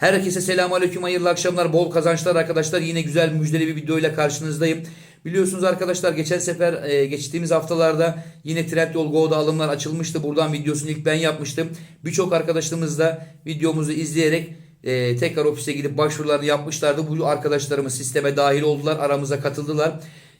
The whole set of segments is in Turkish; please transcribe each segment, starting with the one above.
Herkese selamun aleyküm, hayırlı akşamlar, bol kazançlar arkadaşlar. Yine güzel müjdeli bir videoyla karşınızdayım. Biliyorsunuz arkadaşlar geçen sefer e, geçtiğimiz haftalarda yine Trendyol Go'da alımlar açılmıştı. Buradan videosunu ilk ben yapmıştım. Birçok arkadaşlarımız da videomuzu izleyerek e, tekrar ofise gidip başvurularını yapmışlardı. Bu arkadaşlarımız sisteme dahil oldular, aramıza katıldılar.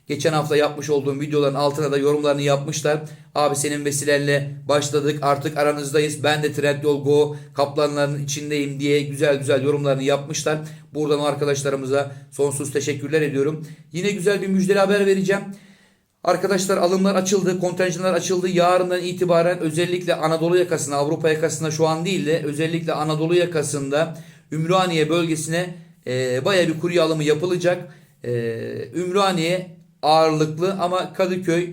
Geçen hafta yapmış olduğum videoların altına da yorumlarını yapmışlar. Abi senin vesilenle başladık artık aranızdayız. Ben de Trendyol Go kaplanların içindeyim diye güzel güzel yorumlarını yapmışlar. Buradan arkadaşlarımıza sonsuz teşekkürler ediyorum. Yine güzel bir müjdeli haber vereceğim. Arkadaşlar alımlar açıldı, kontenjanlar açıldı. Yarından itibaren özellikle Anadolu yakasına, Avrupa yakasına şu an değil de özellikle Anadolu yakasında Ümraniye bölgesine e, baya bir kurye alımı yapılacak. E, Ümraniye ağırlıklı ama Kadıköy,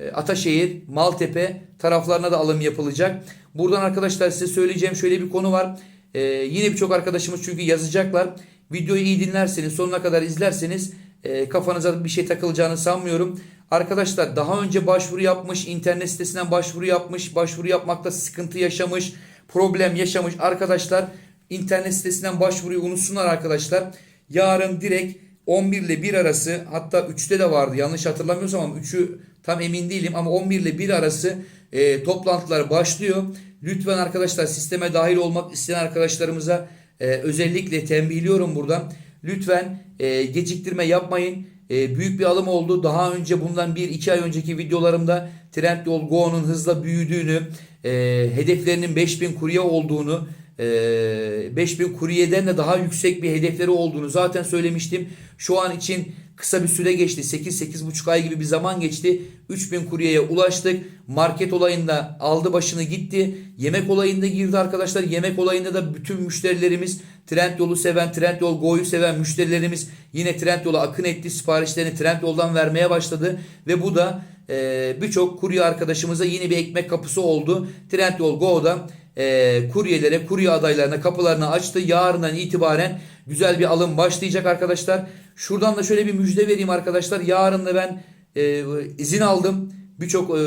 e, Ataşehir, Maltepe taraflarına da alım yapılacak. Buradan arkadaşlar size söyleyeceğim şöyle bir konu var. E, yine birçok arkadaşımız çünkü yazacaklar. Videoyu iyi dinlerseniz, sonuna kadar izlerseniz e, kafanıza bir şey takılacağını sanmıyorum. Arkadaşlar daha önce başvuru yapmış, internet sitesinden başvuru yapmış, başvuru yapmakta sıkıntı yaşamış, problem yaşamış arkadaşlar internet sitesinden başvuruyu unutsunlar arkadaşlar. Yarın direkt 11 ile 1 arası hatta 3'te de vardı yanlış hatırlamıyorsam ama 3'ü tam emin değilim ama 11 ile 1 arası e, toplantılar başlıyor. Lütfen arkadaşlar sisteme dahil olmak isteyen arkadaşlarımıza e, özellikle tembihliyorum buradan. Lütfen e, geciktirme yapmayın. E, büyük bir alım oldu. Daha önce bundan 1-2 ay önceki videolarımda Trendyol Go'nun hızla büyüdüğünü, e, hedeflerinin 5000 kurye olduğunu, 5000 kuryeden de daha yüksek bir hedefleri olduğunu zaten söylemiştim. Şu an için kısa bir süre geçti. 8-8,5 ay gibi bir zaman geçti. 3000 kuryeye ulaştık. Market olayında aldı başını gitti. Yemek olayında girdi arkadaşlar. Yemek olayında da bütün müşterilerimiz Trendyol'u seven, Trendyol Go'yu seven müşterilerimiz yine Trendyol'a akın etti. Siparişlerini Trendyol'dan vermeye başladı. Ve bu da e, birçok kurye arkadaşımıza yeni bir ekmek kapısı oldu. Trendyol Go'da e, kuryelere, kurye adaylarına kapılarını açtı. Yarından itibaren güzel bir alım başlayacak arkadaşlar. Şuradan da şöyle bir müjde vereyim arkadaşlar. Yarın da ben e, izin aldım. Birçok e,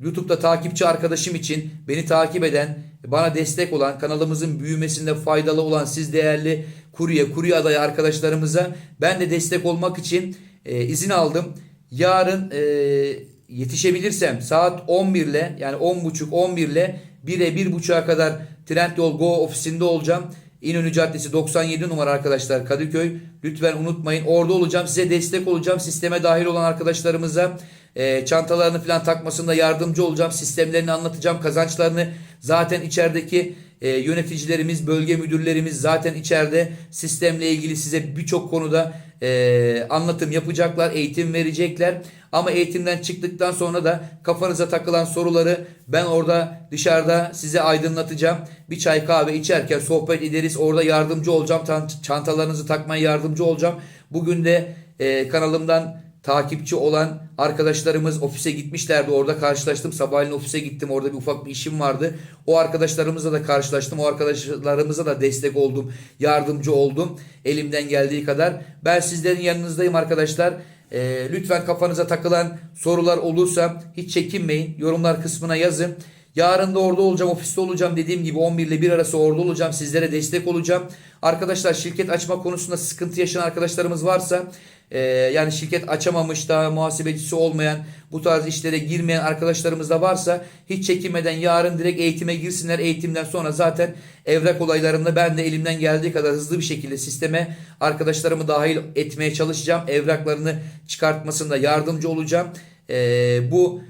YouTube'da takipçi arkadaşım için beni takip eden, bana destek olan, kanalımızın büyümesinde faydalı olan siz değerli kurye, kurye adayı arkadaşlarımıza ben de destek olmak için e, izin aldım. Yarın e, yetişebilirsem saat 11 ile yani 10.30 11 ile 1'e 1.30'a kadar Trendyol Go ofisinde olacağım. İnönü Caddesi 97 numara arkadaşlar Kadıköy. Lütfen unutmayın. Orada olacağım. Size destek olacağım. Sisteme dahil olan arkadaşlarımıza e, çantalarını falan takmasında yardımcı olacağım. Sistemlerini anlatacağım. Kazançlarını zaten içerideki e, yöneticilerimiz, bölge müdürlerimiz zaten içeride sistemle ilgili size birçok konuda e, anlatım yapacaklar, eğitim verecekler. Ama eğitimden çıktıktan sonra da kafanıza takılan soruları ben orada dışarıda size aydınlatacağım. Bir çay kahve içerken sohbet ederiz. Orada yardımcı olacağım. Çantalarınızı takmaya yardımcı olacağım. Bugün de e, kanalımdan takipçi olan arkadaşlarımız ofise gitmişlerdi. Orada karşılaştım. Sabahleyin ofise gittim. Orada bir ufak bir işim vardı. O arkadaşlarımızla da karşılaştım. O arkadaşlarımıza da destek oldum. Yardımcı oldum. Elimden geldiği kadar. Ben sizlerin yanınızdayım arkadaşlar. Ee, lütfen kafanıza takılan sorular olursa hiç çekinmeyin. Yorumlar kısmına yazın. Yarın da orada olacağım, ofiste olacağım. Dediğim gibi 11 ile 1 arası orada olacağım. Sizlere destek olacağım. Arkadaşlar şirket açma konusunda sıkıntı yaşayan arkadaşlarımız varsa e, yani şirket açamamış da muhasebecisi olmayan bu tarz işlere girmeyen arkadaşlarımız da varsa hiç çekinmeden yarın direkt eğitime girsinler. Eğitimden sonra zaten evrak olaylarında ben de elimden geldiği kadar hızlı bir şekilde sisteme arkadaşlarımı dahil etmeye çalışacağım. Evraklarını çıkartmasında yardımcı olacağım. E, bu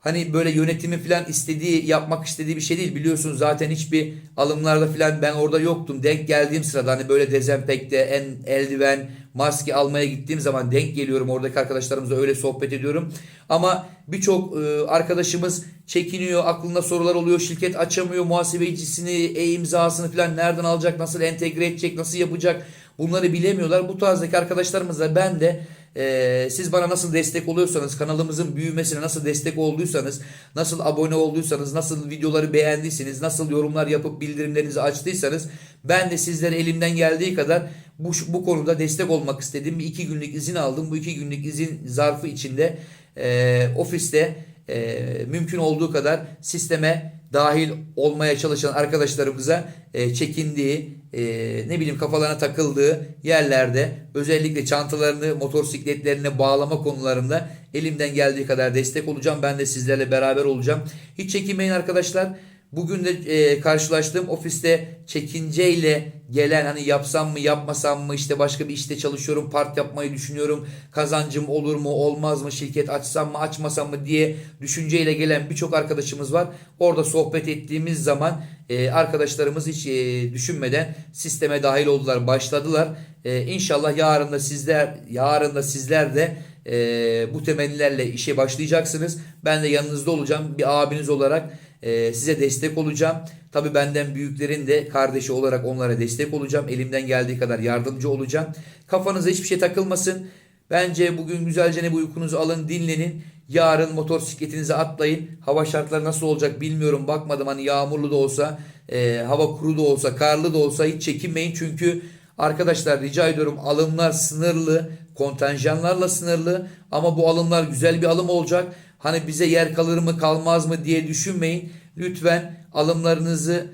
hani böyle yönetimi falan istediği yapmak istediği bir şey değil biliyorsunuz zaten hiçbir alımlarda falan ben orada yoktum denk geldiğim sırada hani böyle dezenfekte en eldiven maske almaya gittiğim zaman denk geliyorum. Oradaki arkadaşlarımızla öyle sohbet ediyorum. Ama birçok e, arkadaşımız çekiniyor aklında sorular oluyor şirket açamıyor muhasebecisini e imzasını falan nereden alacak nasıl entegre edecek nasıl yapacak bunları bilemiyorlar. Bu tarzdaki arkadaşlarımızla ben de ee, siz bana nasıl destek oluyorsanız, kanalımızın büyümesine nasıl destek olduysanız, nasıl abone olduysanız, nasıl videoları beğendiyseniz, nasıl yorumlar yapıp bildirimlerinizi açtıysanız ben de sizlere elimden geldiği kadar bu, bu konuda destek olmak istedim. Bir iki günlük izin aldım. Bu iki günlük izin zarfı içinde e, ofiste e, mümkün olduğu kadar sisteme dahil olmaya çalışan arkadaşlarımıza e, çekindiği, e, ne bileyim kafalarına takıldığı yerlerde özellikle çantalarını, motosikletlerini bağlama konularında elimden geldiği kadar destek olacağım. Ben de sizlerle beraber olacağım. Hiç çekinmeyin arkadaşlar. Bugün de e, karşılaştığım ofiste çekinceyle gelen hani yapsam mı yapmasam mı işte başka bir işte çalışıyorum part yapmayı düşünüyorum kazancım olur mu olmaz mı şirket açsam mı açmasam mı diye düşünceyle gelen birçok arkadaşımız var. Orada sohbet ettiğimiz zaman e, arkadaşlarımız hiç e, düşünmeden sisteme dahil oldular başladılar. E, İnşallah yarın da sizler yarın da sizler de e, bu temellerle işe başlayacaksınız. Ben de yanınızda olacağım bir abiniz olarak e, size destek olacağım. Tabii benden büyüklerin de kardeşi olarak onlara destek olacağım. Elimden geldiği kadar yardımcı olacağım. Kafanıza hiçbir şey takılmasın. Bence bugün güzelce ne bir uykunuzu alın dinlenin. Yarın motosikletinize atlayın. Hava şartları nasıl olacak bilmiyorum. Bakmadım hani yağmurlu da olsa, e, hava kuru da olsa, karlı da olsa hiç çekinmeyin. Çünkü arkadaşlar rica ediyorum alımlar sınırlı, kontenjanlarla sınırlı. Ama bu alımlar güzel bir alım olacak. Hani bize yer kalır mı kalmaz mı diye düşünmeyin. Lütfen alımlarınızı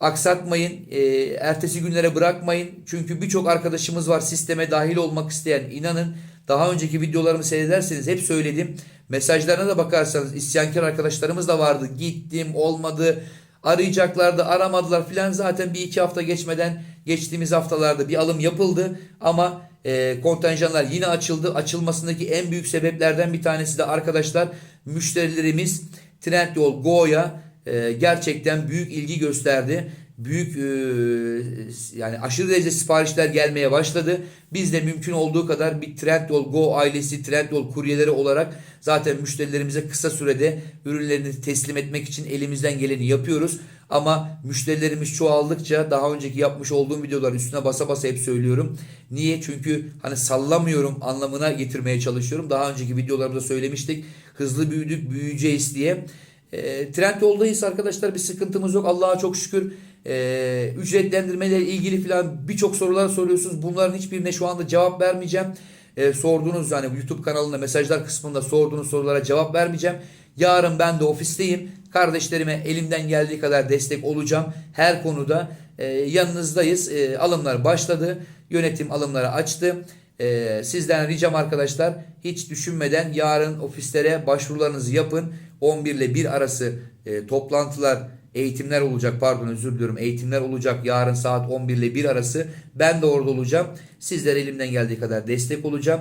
aksatmayın. E, ertesi günlere bırakmayın. Çünkü birçok arkadaşımız var sisteme dahil olmak isteyen. İnanın daha önceki videolarımı seyrederseniz hep söyledim. Mesajlarına da bakarsanız isyankar arkadaşlarımız da vardı. Gittim olmadı. Arayacaklardı aramadılar filan zaten bir iki hafta geçmeden geçtiğimiz haftalarda bir alım yapıldı ama e, kontenjanlar yine açıldı. Açılmasındaki en büyük sebeplerden bir tanesi de arkadaşlar müşterilerimiz Trendyol Go'ya e, gerçekten büyük ilgi gösterdi. Büyük e, yani aşırı derece siparişler gelmeye başladı. Biz de mümkün olduğu kadar bir Trendyol Go ailesi, Trendyol kuryeleri olarak zaten müşterilerimize kısa sürede ürünlerini teslim etmek için elimizden geleni yapıyoruz. Ama müşterilerimiz çoğaldıkça daha önceki yapmış olduğum videolar üstüne basa basa hep söylüyorum. Niye? Çünkü hani sallamıyorum anlamına getirmeye çalışıyorum. Daha önceki videolarımda söylemiştik. Hızlı büyüdük, büyüyeceğiz diye. E, Trendyol'dayız arkadaşlar bir sıkıntımız yok. Allah'a çok şükür. E, ücretlendirmeyle ilgili falan birçok sorular soruyorsunuz. Bunların hiçbirine şu anda cevap vermeyeceğim. E, sorduğunuz yani YouTube kanalında mesajlar kısmında sorduğunuz sorulara cevap vermeyeceğim. Yarın ben de ofisteyim. Kardeşlerime elimden geldiği kadar destek olacağım. Her konuda e, yanınızdayız. E, alımlar başladı. Yönetim alımları açtı. E, sizden ricam arkadaşlar hiç düşünmeden yarın ofislere başvurularınızı yapın. 11 ile 1 arası e, toplantılar, eğitimler olacak. Pardon özür diliyorum. Eğitimler olacak yarın saat 11 ile 1 arası. Ben de orada olacağım. Sizler elimden geldiği kadar destek olacağım.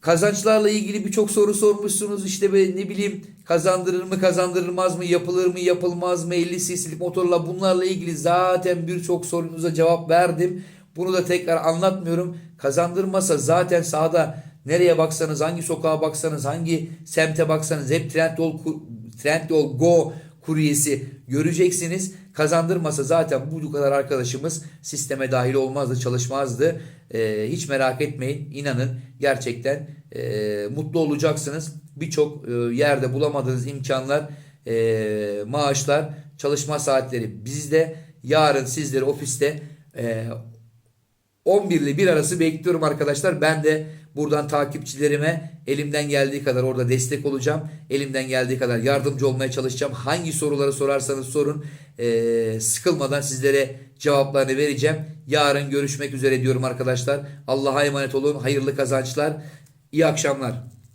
Kazançlarla ilgili birçok soru sormuşsunuz. İşte be, ne bileyim kazandırır mı kazandırılmaz mı yapılır mı yapılmaz mı 50 cc'lik motorla bunlarla ilgili zaten birçok sorunuza cevap verdim. Bunu da tekrar anlatmıyorum. Kazandırmasa zaten sahada nereye baksanız hangi sokağa baksanız hangi semte baksanız hep Trendyol, Trendyol Go kuryesi göreceksiniz. Kazandırmasa zaten bu kadar arkadaşımız sisteme dahil olmazdı, çalışmazdı. Ee, hiç merak etmeyin. İnanın gerçekten e, mutlu olacaksınız. Birçok e, yerde bulamadığınız imkanlar, e, maaşlar, çalışma saatleri bizde. Yarın sizleri ofiste e, 11 ile 1 arası bekliyorum arkadaşlar. Ben de buradan takipçilerime elimden geldiği kadar orada destek olacağım. Elimden geldiği kadar yardımcı olmaya çalışacağım. Hangi soruları sorarsanız sorun. Ee, sıkılmadan sizlere cevaplarını vereceğim. Yarın görüşmek üzere diyorum arkadaşlar. Allah'a emanet olun. Hayırlı kazançlar. İyi akşamlar.